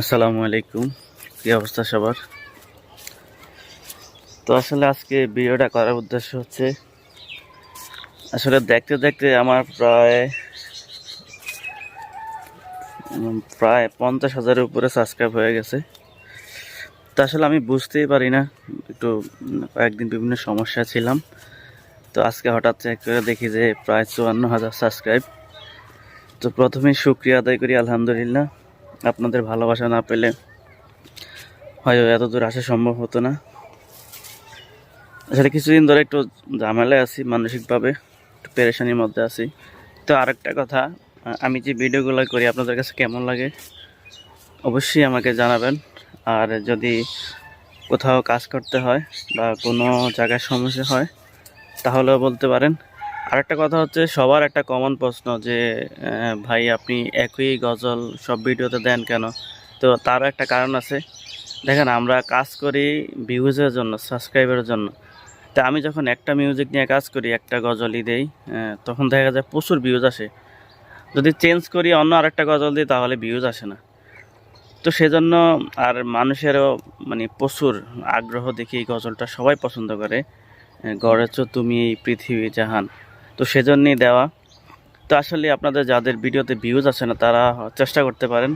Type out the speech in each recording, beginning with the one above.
আসসালামু আলাইকুম। কি অবস্থা সবার? তো আসলে আজকে ভিডিওটা করার উদ্দেশ্য হচ্ছে, আসলে দেখতে দেখতে আমার প্রায় প্রায় পঞ্চাশ হাজারের উপরে সাবস্ক্রাইব হয়ে গেছে। তো আসলে আমি বুঝতেই পারি না, একটু, কয়েকদিন বিভিন্ন সমস্যা ছিলাম। তো আজকে হঠাৎ চেক করে দেখি যে প্রায় চুয়ান্ন হাজার সাবস্ক্রাইব তো প্রথমেই শুক্রিয়া আদায় করি, আলহামদুলিল্লাহ। আপনাদের ভালোবাসা না পেলে হয়তো এত দূর আসা সম্ভব হতো না। আসলে কিছুদিন ধরে একটু ঝামেলায় আছি, মানসিকভাবে একটু পেরেশানির মধ্যে আছি। তো আরেকটা কথা, আমি যে ভিডিওগুলো করি, আপনাদের কাছে কেমন লাগে অবশ্যই আমাকে জানাবেন। আর যদি কোথাও কাজ করতে হয় বা কোনো জায়গায় সমস্যা হয়, তাহলেও বলতে পারেন। আরেকটা কথা হচ্ছে, সবার একটা কমন প্রশ্ন যে ভাই আপনি একই গজল সব ভিডিওতে দেন কেন? তো তারও একটা কারণ আছে। দেখেন, আমরা কাজ করি ভিউজের জন্য সাবস্ক্রাইবের জন্য। তা আমি যখন একটা মিউজিক নিয়ে কাজ করি, একটা গজলই দেই তখন দেখা যায় প্রচুর ভিউজ আসে। যদি চেঞ্জ করি, অন্য আরেকটা গজল দিই, তাহলে ভিউজ আসে না। তো সেজন্য আর মানুষেরও মানে প্রচুর আগ্রহ দেখি এই গজলটা সবাই পছন্দ করে। গড়েছ তুমি এই পৃথিবী জাহান। তো সেজন্যই দেওয়া। তো আসলে আপনাদের যাদের ভিডিওতে ভিউজ আছে না, তারা চেষ্টা করতে পারেন।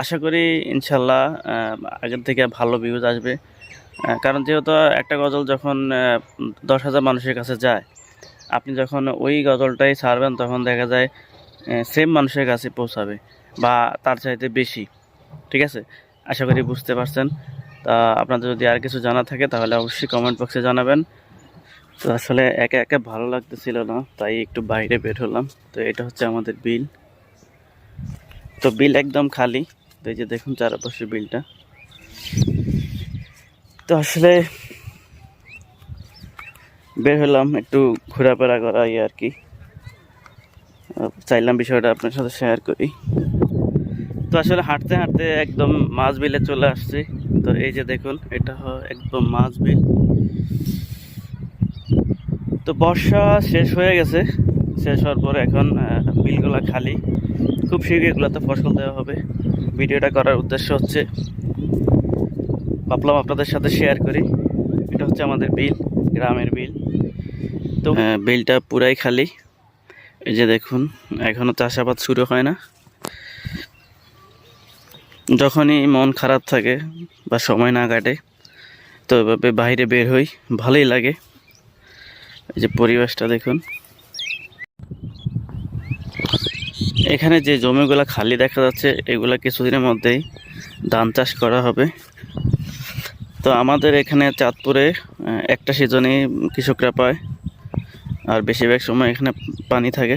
আশা করি ইনশাল্লাহ আগের থেকে ভালো ভিউজ আসবে। কারণ যেহেতু একটা গজল যখন দশ হাজার মানুষের কাছে যায়, আপনি যখন ওই গজলটাই ছাড়বেন, তখন দেখা যায় সেম মানুষের কাছে পৌঁছাবে বা তার চাইতে বেশি। ঠিক আছে? আশা করি বুঝতে পারছেন। তা আপনাদের যদি আর কিছু জানা থাকে, তাহলে অবশ্যই কমেন্ট বক্সে জানাবেন। তো আসলে একা একা ভালো লাগতেছিল না, তাই একটু বাইরে বের হলাম। তো এটা হচ্ছে আমাদের বিল। তো বিল একদম খালি। তো এই যে দেখুন চারপাশে বিলটা। তো আসলে বের হলাম, একটু ঘোরাফেরা করা এই আর কি। চাইলাম বিষয়টা আপনার সাথে শেয়ার করি। তো আসলে হাঁটতে হাঁটতে একদম মাছ বিলে চলে আসছি। তো এই যে দেখুন, এটা একদম মাছ বিল তো বর্ষা শেষ হয়ে গেছে। শেষ হওয়ার পরে এখন বিলগুলো খালি। খুব শীঘ্রই এগুলোতে ফসল দেওয়া হবে। ভিডিওটা করার উদ্দেশ্য হচ্ছে ভাবলাম আপনাদের সাথে শেয়ার করি। এটা হচ্ছে আমাদের বিল গ্রামের বিল। তো আহ, বিলটা পুরাই খালি। এই যে দেখুন এখনও চাষাবাদ শুরু হয় না। যখনই মন খারাপ থাকে বা সময় না কাটে তো এভাবে বাইরে বের হই ভালোই লাগে। এই যে পরিবেশটা দেখুন। এখানে যে জমিগুলো খালি দেখা যাচ্ছে, এগুলা কিছুদিনের মধ্যেই ধান চাষ করা হবে। তো আমাদের এখানে চাঁদপুরে একটা সিজনে কৃষকরা পায়, আর বেশিরভাগ সময় এখানে পানি থাকে।